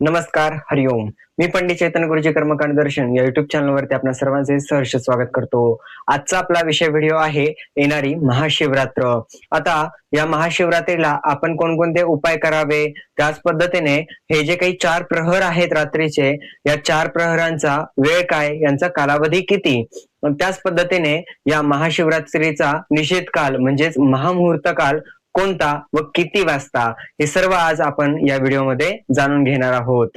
नमस्कार हरिओम मी पंडित चैतन गुरुजी कर्मकांड दर्शन या युट्यूब चॅनलवरती आपल्या सर्वांचे सहर्ष स्वागत करतो. आजचा आपला विषय व्हिडिओ आहे येणारी महाशिवरात्र. आता या महाशिवरात्रीला आपण कोणकोणते उपाय करावे? त्याच पद्धतीने हे जे काही चार प्रहर आहेत रात्रीचे या चार प्रहरांचा वेळ काय? यांचा कालावधी किती? त्याच पद्धतीने या महाशिवरात्रीचा निषेध काल म्हणजेच महामुहूर्त काल कोणता व किती वाजता हे सर्व आज आपण या व्हिडिओमध्ये जाणून घेणार आहोत.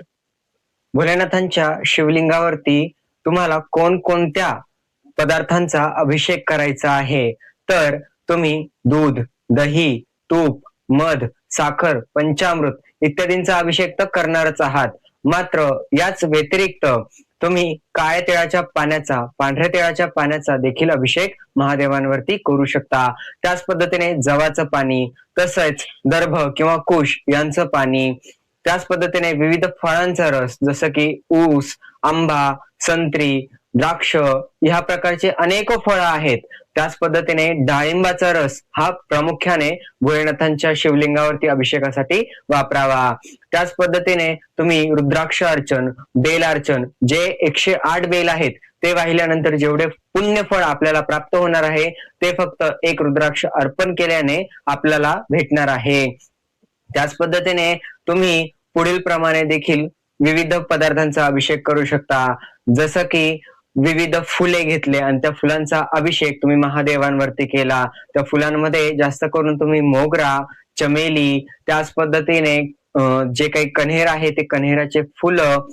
भोलेनाथांच्या शिवलिंगावरती तुम्हाला कोणकोणत्या पदार्थांचा अभिषेक करायचा आहे? तर तुम्ही दूध दही तूप मध साखर पंचामृत इत्यादींचा अभिषेक तर करणारच आहात. मात्र याच व्यतिरिक्त तुम्ही काळ्या तिळाच्या पाण्याचा पांढऱ्या तिळाच्या पाण्याचा देखील अभिषेक महादेवांवरती करू शकता. त्याच पद्धतीने जवाचं पाणी तसंच दर्भ किंवा कुश यांचं पाणी त्याच पद्धतीने विविध फळांचा रस जसं की ऊस आंबा संत्री द्राक्ष ह्या प्रकारचे अनेक फळं आहेत. त्याच पद्धतीने डाळिंबाचा रस हा प्रामुख्याने भोलेनाथांच्या शिवलिंगावरती अभिषेकासाठी वापरावा. त्याच पद्धतीने तुम्ही रुद्राक्ष अर्चन बेल अर्चन जे एकशे आठ बेल आहेत ते वाहिल्यानंतर जेवढे पुण्यफळ आपल्याला प्राप्त होणार आहे ते फक्त एक रुद्राक्ष अर्पण केल्याने आपल्याला भेटणार आहे. त्याच पद्धतीने तुम्ही पुढील प्रमाणे देखील विविध पदार्थांचा अभिषेक करू शकता. जसं की विविध फुले घेतले आणि त्या फुलांचा अभिषेक तुम्ही महादेवांवरती केला. त्या फुलांमध्ये जास्त करून तुम्ही मोगरा चमेली त्याच पद्धतीने जे काही कन्हेर आहे ते कन्हेराचे फुलं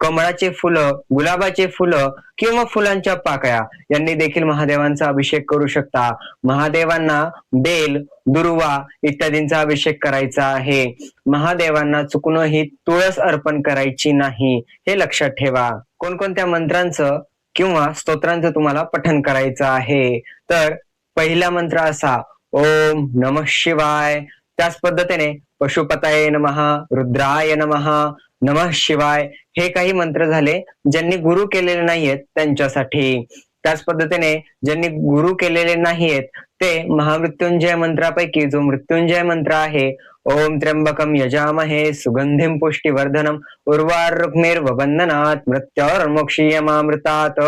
कमळाचे फुलं गुलाबाचे फुलं किंवा फुलांच्या पाकळ्या यांनी देखील महादेवांचा अभिषेक करू शकता. महादेवांना बेल दुर्वा इत्यादींचा अभिषेक करायचा आहे. महादेवांना चुकूनही तुळस अर्पण करायची नाही हे लक्षात ठेवा. कोणकोणत्या मंत्रांचं किंवा स्तोत्रांचं तुम्हाला पठन करायचं आहे? तर पहिला मंत्र असा ओम नम शिवाय. त्याच पद्धतीने पशुपताय नमहा रुद्राय नमहा नमः शिवाय हे काही मंत्र झाले ज्यांनी गुरु केलेले नाहीयेत त्यांच्यासाठी. त्याच पद्धतीने ज्यांनी गुरु केलेले नाहीयेत ते महामृत्युंजय मंत्रापैकी जो मृत्युंजय मंत्र आहे ओम त्र्यंबकम यजामहे सुगंधिम पुष्टीवर्धनम उर्वारुक्मेर वंदनात मृत्योर्मोक्षीयमामृतात.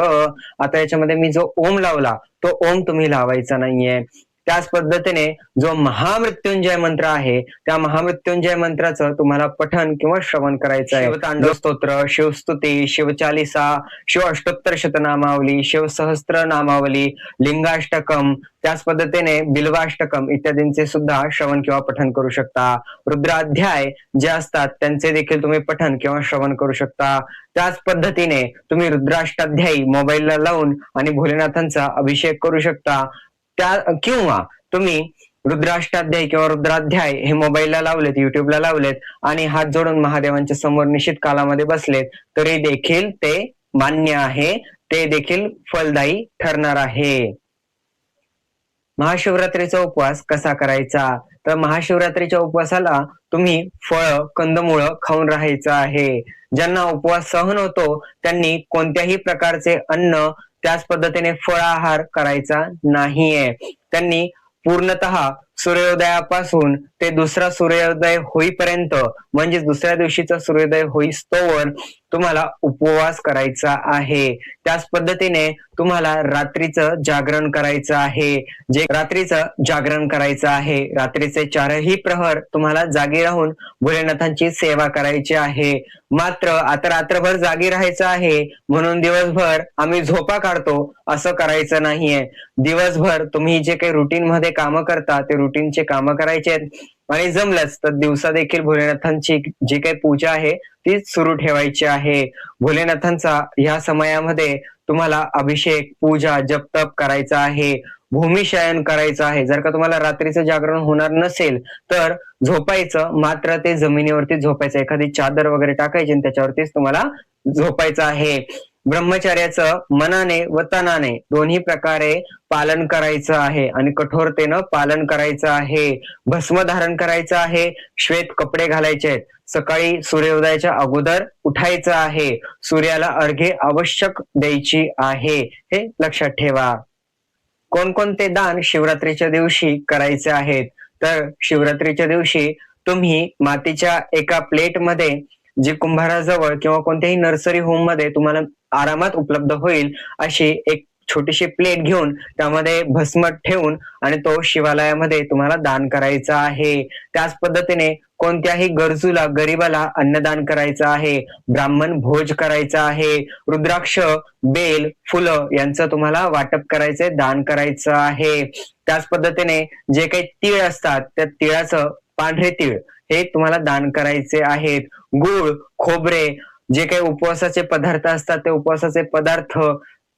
आता याच्यामध्ये मी जो ओम लावला तो ओम तुम्ही लावायचा नाहीये. त्याच पद्धतीने जो महामृत्युंजय मंत्र आहे त्या महामृत्युंजय मंत्राचं तुम्हाला पठन किंवा श्रवण करायचं आहे. तांडव स्तोत्र शिवस्तुती शिवचालिसा शिव अष्टोत्तर शतनामावली शिव सहस्त्र नामावली लिंगाष्टकम त्याच पद्धतीने बिल्वाष्टकम इत्यादींचे सुद्धा श्रवण किंवा पठन करू शकता. रुद्राध्याय जे असतात त्यांचे देखील तुम्ही पठन किंवा श्रवण करू शकता. त्याच पद्धतीने तुम्ही रुद्राष्टाध्यायी मोबाईलला लावून आणि भोलेनाथांचा अभिषेक करू शकता. त्या किंवा तुम्ही रुद्राष्टाध्याय किंवा रुद्राध्याय हे मोबाईलला लावलेत युट्यूबला लावलेत आणि हात जोडून महादेवांच्या समोर निश्चित कालामध्ये बसलेत तरी देखील ते मान्य आहे ते देखील फलदायी ठरणार आहे. महाशिवरात्रीचा उपवास कसा करायचा? तर महाशिवरात्रीच्या उपवासाला तुम्ही फळ कंदमुळं खाऊन राहायचं आहे. ज्यांना उपवास सहन होतो त्यांनी कोणत्याही प्रकारचे अन्न त्याच पद्धतीने फळाहार करायचा नाहीये. त्यांनी पूर्णतः सूर्योदयापासून ते दुसरा सूर्योदय होईपर्यंत म्हणजे दुसऱ्या दिवशीचा सूर्योदय होईस्तोवर तुम्हाला उपवास करायचा आहे. त्याच पद्धतीने तुम्हाला रात्रीचं जागरण करायचं आहे. जे रात्रीचं जागरण करायचं आहे रात्रीचे चारही प्रहर तुम्हाला जागी राहून भोलेनाथांची सेवा करायची आहे. मात्र आता रात्रभर जागी राहायचं आहे म्हणून दिवसभर आम्ही झोपा काढतो असं करायचं नाहीये. दिवसभर तुम्ही जे काही रुटीन मध्ये कामं करता ते रुटीनचे कामं करायचे आहेत. आणि जमलंच तर दिवसा देखील भोलेनाथांची जी काही पूजा आहे ती सुरू ठेवायची आहे. भोलेनाथांचा ह्या समयामध्ये तुम्हाला अभिषेक पूजा जपतप करायचा आहे. भूमिशयन करायचं आहे. जर का तुम्हाला रात्रीचं जागरण होणार नसेल तर झोपायचं मात्र ते जमिनीवरती झोपायचं. एखादी चादर वगैरे टाकायची आणि त्याच्यावरतीच तुम्हाला झोपायचं आहे. ब्रह्मचार्याचं मनाने व तनाने दोन्ही प्रकारे पालन करायचं आहे आणि कठोरतेनं पालन करायचं आहे. भस्म धारण करायचं आहे. श्वेत कपडे घालायचे आहेत. सकाळी सूर्योदयाच्या अगोदर उठायचं आहे. सूर्याला अर्घे आवश्यक द्यायची आहे. हे लक्षात ठेवा. कोणकोणते दान शिवरात्रीच्या दिवशी करायचे आहेत? तर शिवरात्रीच्या दिवशी तुम्ही मातीच्या एका प्लेटमध्ये जी कुंभाराजवळ किंवा कोणत्याही नर्सरी होममध्ये तुम्हाला आरामात उपलब्ध होईल अशी एक छोटीशी प्लेट घेऊन त्यामध्ये भस्म ठेवून आणि तो शिवालयामध्ये तुम्हाला दान करायचा आहे. त्याच पद्धतीने कोणत्याही गरजूला गरीबाला अन्नदान करायचं आहे ब्राह्मण भोज करायचा आहे रुद्राक्ष बेल फुलं यांचं तुम्हाला वाटप करायचंय दान करायचं आहे. त्याच पद्धतीने जे काही तीळ असतात त्या तिळाचं पांढरे तीळ हे तुम्हाला दान करायचे आहेत. गुळ खोबरे जे काही उपवासाचे पदार्थ असतात ते उपवासाचे पदार्थ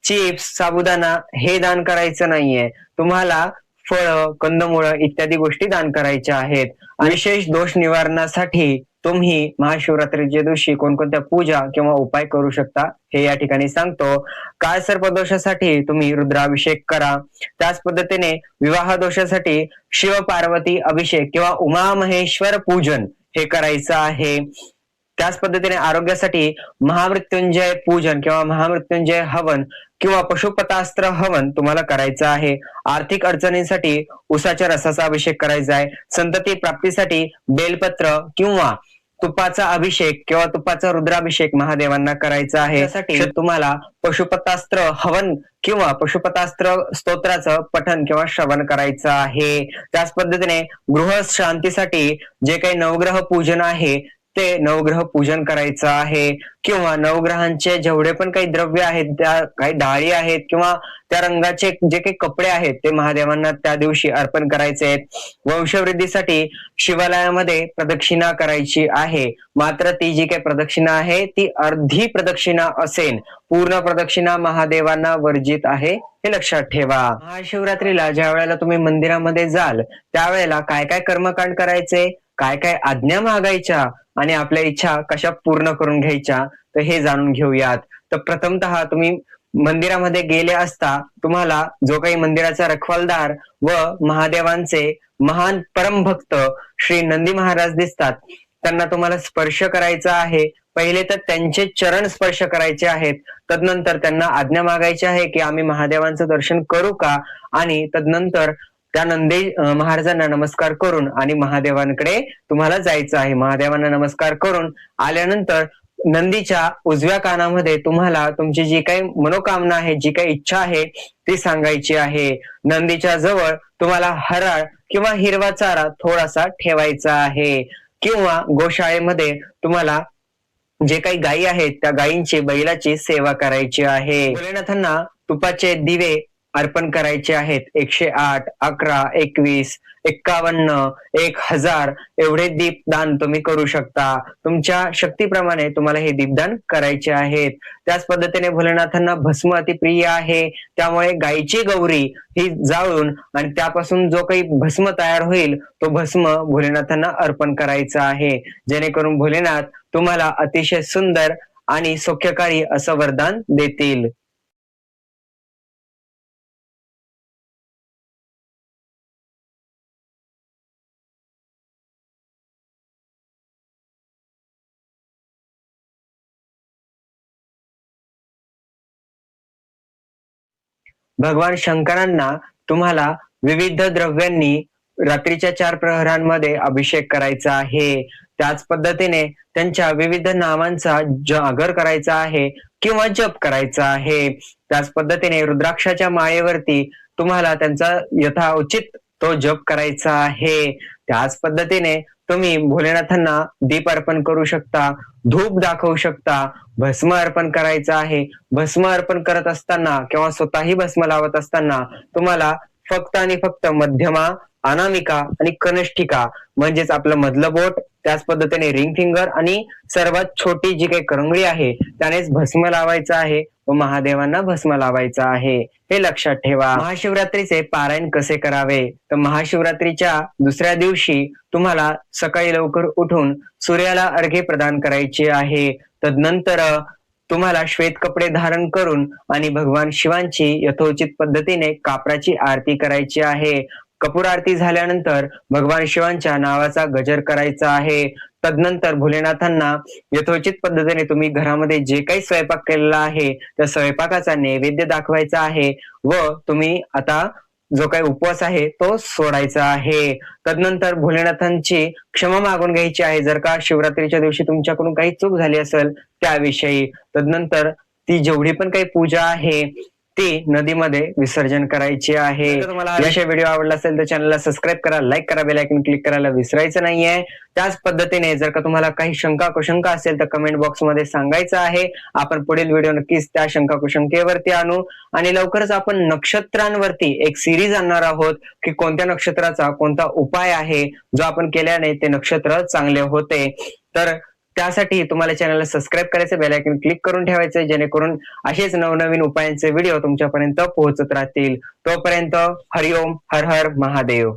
चिप्स साबुदाणा हे दान करायचं नाहीये. तुम्हाला फळ कंदमुळं इत्यादी गोष्टी दान करायच्या आहेत. विशेष दोष निवारणासाठी तुम्ही महाशिवरात्रीच्या दिवशी कोणकोणत्या पूजा किंवा उपाय करू शकता हे या ठिकाणी सांगतो. काळ सर्पदोषासाठी तुम्ही रुद्राभिषेक करा. त्याच पद्धतीने विवाह दोषासाठी शिव पार्वती अभिषेक किंवा उमा महेश्वर पूजन हे करायचं आहे. त्याच पद्धतीने आरोग्यासाठी महामृत्युंजय पूजन किंवा महामृत्युंजय हवन किंवा पशुपतास्त्र हवन तुम्हाला करायचं आहे. आर्थिक अडचणींसाठी उसाच्या रसाचा अभिषेक करायचा आहे. संतती प्राप्तीसाठी बेलपत्र किंवा तुपाचा अभिषेक किंवा तुपाचा रुद्राभिषेक महादेवांना करायचा आहे. त्यासाठी तुम्हाला पशुपतास्त्र हवन किंवा पशुपतास्त्र स्तोत्राचं पठन किंवा श्रवण करायचं आहे. त्याच पद्धतीने गृह शांतीसाठी जे काही नवग्रह पूजन आहे ते नवग्रह पूजन करायचं आहे किंवा नवग्रहांचे जेवढे पण काही द्रव्य आहेत त्या काही डाळी आहेत किंवा त्या रंगाचे जे काही कपडे आहेत ते महादेवांना त्या दिवशी अर्पण करायचे आहेत. वंशवृद्धीसाठी शिवालयामध्ये प्रदक्षिणा करायची आहे. मात्र ती जी काही प्रदक्षिणा आहे ती अर्धी प्रदक्षिणा असेल. पूर्ण प्रदक्षिणा महादेवांना वर्जित आहे हे लक्षात ठेवा. महाशिवरात्रीला ज्या वेळेला तुम्ही मंदिरामध्ये जाल त्यावेळेला काय काय कर्मकांड करायचे? काय काय आज्ञा मागायच्या आणि आपल्या इच्छा कशा पूर्ण करून घ्यायच्या तर हे जाणून घेऊयात. तर प्रथमतः तुम्ही मंदिरामध्ये गेले असता तुम्हाला जो काही मंदिराचा रखवालदार व महादेवांचे महान परमभक्त श्री नंदी महाराज दिसतात त्यांना तुम्हाला स्पर्श करायचा आहे. पहिले तर त्यांचे चरण स्पर्श करायचे आहेत. तदनंतर त्यांना आज्ञा मागायची आहे की आम्ही महादेवांचं दर्शन करू का? आणि तदनंतर त्या नंदी महाराजांना नमस्कार करून आणि महादेवांकडे तुम्हाला जायचं आहे. महादेवांना नमस्कार करून आल्यानंतर नंदीच्या उजव्या कानामध्ये तुम्हाला तुमची जी काही मनोकामना आहे जी काही इच्छा आहे ती सांगायची आहे. नंदीच्या जवळ तुम्हाला हराळ किंवा हिरवा चारा थोडासा ठेवायचा आहे. किंवा गोशाळेमध्ये तुम्हाला जे काही गायी आहेत त्या गायींची बैलाची सेवा करायची आहे. भोलेनाथांना तुपाचे दिवे अर्पण करायचे आहेत. एकशे आठ अकरा एकवीस एक्कावन्न एक हजार. एवढे दीपदान तुम्ही करू शकता. तुमच्या शक्तीप्रमाणे तुम्हाला हे दीपदान करायचे आहेत. त्याच पद्धतीने भोलेनाथांना भस्म अतिप्रिय आहे. त्यामुळे गायची गौरी ही जाळून आणि त्यापासून जो काही भस्म तयार होईल तो भस्म भोलेनाथांना अर्पण करायचा आहे. जेणेकरून भोलेनाथ तुम्हाला अतिशय सुंदर आणि सौख्यकारी असं वरदान देतील. भगवान शंकरांना तुम्हाला विविध द्रव्यांनी रात्रीच्या चार प्रहरांमध्ये अभिषेक करायचा आहे. त्याच पद्धतीने त्यांच्या विविध नावांचा जागर करायचा आहे किंवा जप करायचा आहे. त्याच पद्धतीने रुद्राक्षाच्या माळेवरती तुम्हाला त्यांचा यथाउचित तो जप करायचा आहे. त्याच पद्धतीने तुम्ही भोलेनाथांना दीप अर्पण करू शकता धूप दाखवू शकता भस्म अर्पण करायचं आहे. भस्म अर्पण करत असताना किंवा स्वतःही भस्म लावत असताना तुम्हाला फक्त आणि फक्त मध्यमा अनामिका आणि कनिष्ठिका म्हणजेच आपलं मधलं बोट त्याच पद्धतीने रिंग फिंगर आणि सर्वात छोटी जी काही करंगळी आहे त्यानेच भस्म लावायचं आहे. व महादेवांना भस्म लावायचा आहे. हे लक्षात ठेवा. महाशिवरात्रीचे पारायण कसे करावे? तर महाशिवरात्रीच्या दुसऱ्या दिवशी तुम्हाला सकाळी लवकर उठून सूर्याला अर्घे प्रदान करायचे आहे. तदनंतर तुम्हाला श्वेत कपडे धारण करून आणि भगवान शिवांची यथोचित पद्धतीने कापराची आरती करायची आहे. कपूर आरती झाल्यानंतर भगवान शिवांच्या नावाचा गजर करायचा आहे. तदनंतर भोलेनाथांना यथोचित पद्धतीने तुम्ही घरामध्ये जे काही स्वयंपाक केलेला आहे त्या स्वयंपाकाचा नैवेद्य दाखवायचा आहे व तुम्ही आता जो काही उपवास आहे तो सोडायचा आहे. तदनंतर भोलेनाथांची क्षमा मागून घ्यायची आहे. जर का शिवरात्रीच्या दिवशी तुमच्याकडून काही चूक झाली असेल त्याविषयी. तदनंतर ती जेवढी पण काही पूजा आहे ती नदीमध्ये विसर्जन करायची आहे. विषय व्हिडिओ आवडला असेल तर चॅनलला सबस्क्राईब करा लाईक करा बेल आयकॉन क्लिक करायला विसरायचं नाहीये. त्याच पद्धतीने जर का तुम्हाला काही शंका कुशंका असेल तर कमेंट बॉक्समध्ये सांगायचं आहे. आपण पुढील व्हिडिओ नक्कीच त्या शंका कुशंकेवरती आणू. आणि लवकरच आपण नक्षत्रांवरती एक सिरीज आणणार आहोत की कोणत्या नक्षत्राचा कोणता उपाय आहे जो आपण केल्याने ते नक्षत्र चांगले होते. तर त्यासाठी तुम्हाला चॅनलला सबस्क्राईब करायचं बेल क्लिक करून ठेवायचं जेणेकरून असेच नवनवीन उपायांचे व्हिडिओ तुमच्यापर्यंत पोहोचत राहतील. तोपर्यंत हरिओम हर हर महादेव.